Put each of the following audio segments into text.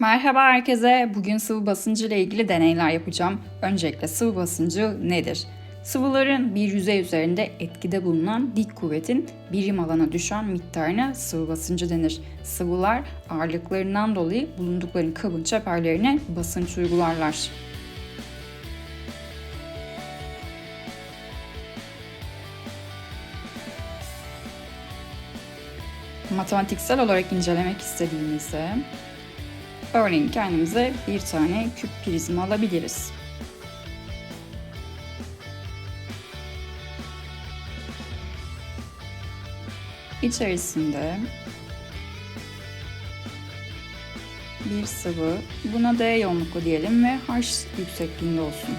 Merhaba herkese. Bugün sıvı basıncı ile ilgili deneyler yapacağım. Öncelikle sıvı basıncı nedir? Sıvıların bir yüzey üzerinde etkide bulunan dik kuvvetin birim alana düşen miktarına sıvı basıncı denir. Sıvılar ağırlıklarından dolayı bulundukları kabın çeperlerine basınç uygularlar. Matematiksel olarak incelemek istediğimizde Örneğin kendimize bir tane küp prizma alabiliriz. İçerisinde bir sıvı, buna D yoğunluklu diyelim ve H yüksekliğinde olsun.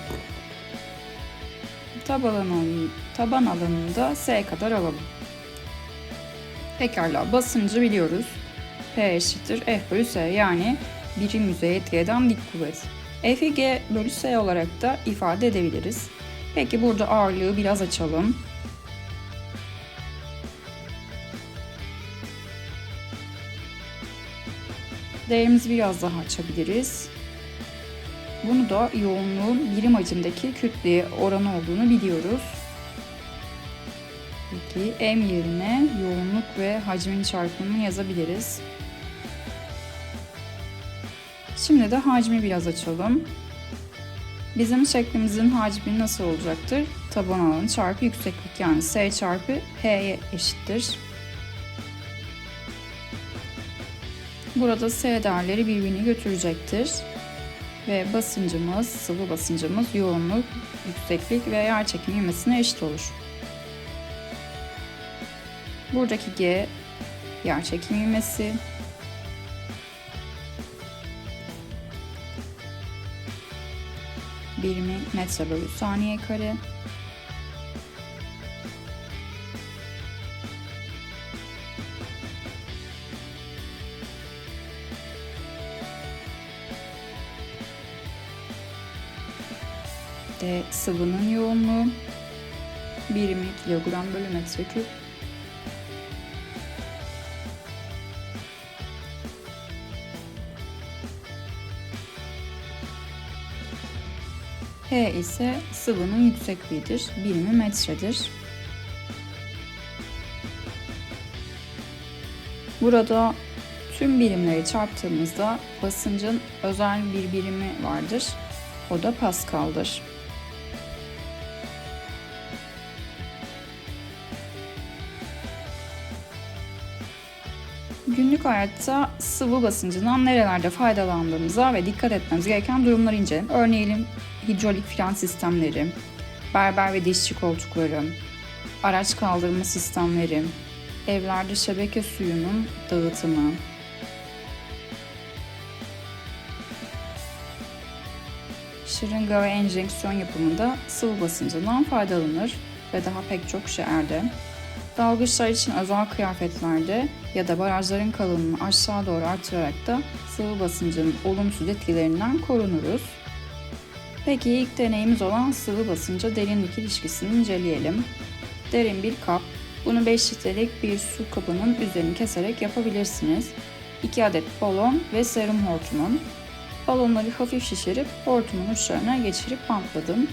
Taban, alanı, taban alanını da S kadar alalım. Pekala basıncı biliyoruz. P eşittir F bölü S yani birim yüzeye etki eden dik kuvvet. F'i G bölü S olarak da ifade edebiliriz. Peki burada ağırlığı biraz açalım. Değerimizi biraz daha açabiliriz. Bunu da yoğunluğun birim hacimdeki kütleye oranı olduğunu biliyoruz. Peki M yerine yoğunluk ve hacmin çarpımını yazabiliriz. Şimdi de hacmi biraz açalım. Bizim şeklimizin hacmi nasıl olacaktır? Taban alanı çarpı yükseklik yani S çarpı H'ye eşittir. Burada S değerleri birbirini götürecektir. Ve basıncımız, sıvı basıncımız yoğunluk, yükseklik ve yer çekimi ivmesine eşit olur. Buradaki G yer çekimi ivmesi, birimi metre bölü saniye kare. De sıvının yoğunluğu birimi kilogram bölü metreküp. H ise sıvının yüksekliğidir. Birimi metredir. Burada tüm birimleri çarptığımızda basıncın özel bir birimi vardır. O da Pascal'dır. Günlük hayatta sıvı basıncından nerelerde faydalandığımıza ve dikkat etmemiz gereken durumları inceleyelim. Örneğin hidrolik fren sistemleri, berber ve dişçi koltukları, araç kaldırma sistemleri, evlerde şebeke suyunun dağıtımı, şırınga ve enjeksiyon yapımında sıvı basıncından faydalanır ve daha pek çok şeylerde. Dalgıçlar için özel kıyafetlerde ya da barajların kalınlığını aşağı doğru artırarak da sıvı basıncının olumsuz etkilerinden korunuruz. Peki ilk deneyimiz olan sıvı basınca derinlik ilişkisini inceleyelim. Derin bir kap. Bunu 5 litrelik bir su kabının üzerini keserek yapabilirsiniz. 2 adet balon ve serum hortumum. Balonları hafif şişirip hortumun uçlarına geçirip bantladım.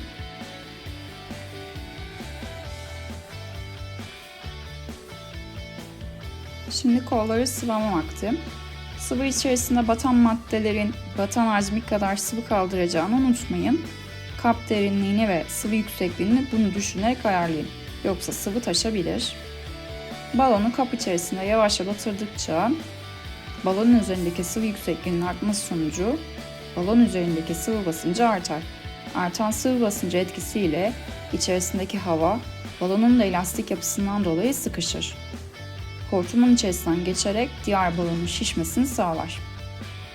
Şimdi kolları sıvama vakti. Sıvı içerisinde batan maddelerin batan hacmi kadar sıvı kaldıracağını unutmayın. Kap derinliğini ve sıvı yüksekliğini bunu düşünerek ayarlayın. Yoksa sıvı taşabilir. Balonu kap içerisinde yavaşça batırdıkça balonun üzerindeki sıvı yüksekliğinin artması sonucu balon üzerindeki sıvı basıncı artar. Artan sıvı basıncı etkisiyle içerisindeki hava balonun da elastik yapısından dolayı sıkışır hortumun içerisinden geçerek diğer balonun şişmesini sağlar.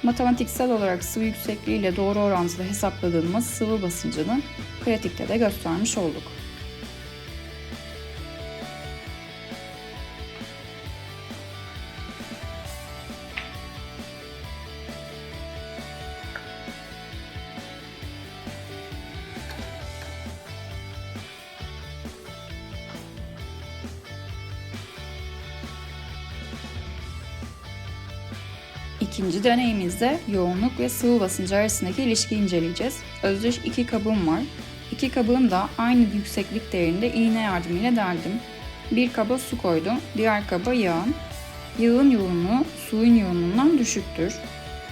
Matematiksel olarak sıvı yüksekliği ile doğru orantılı hesapladığımız sıvı basıncını pratikte de göstermiş olduk. İkinci deneyimizde yoğunluk ve sıvı basıncı arasındaki ilişkiyi inceleyeceğiz. Özdeş iki kabım var. İki kabığım da aynı yükseklik değerinde iğne yardımıyla deldim. Bir kaba su koydum, diğer kaba yağın. Yağın yoğunluğu suyun yoğunluğundan düşüktür.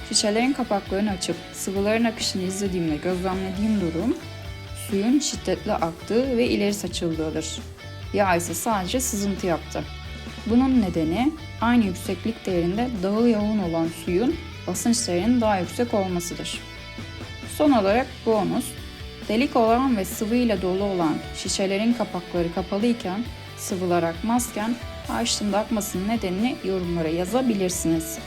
Şişelerin kapaklarını açıp sıvıların akışını izlediğimde gözlemlediğim durum suyun şiddetli aktığı ve ileri saçıldığıdır. Yağ ise sadece sızıntı yaptı. Bunun nedeni aynı yükseklik değerinde daha yoğun olan suyun basınç değerinin daha yüksek olmasıdır. Son olarak bonus, delik olan ve sıvı ile dolu olan şişelerin kapakları kapalı iken sıvılar akmazken harçlığın da akmasının nedenini yorumlara yazabilirsiniz.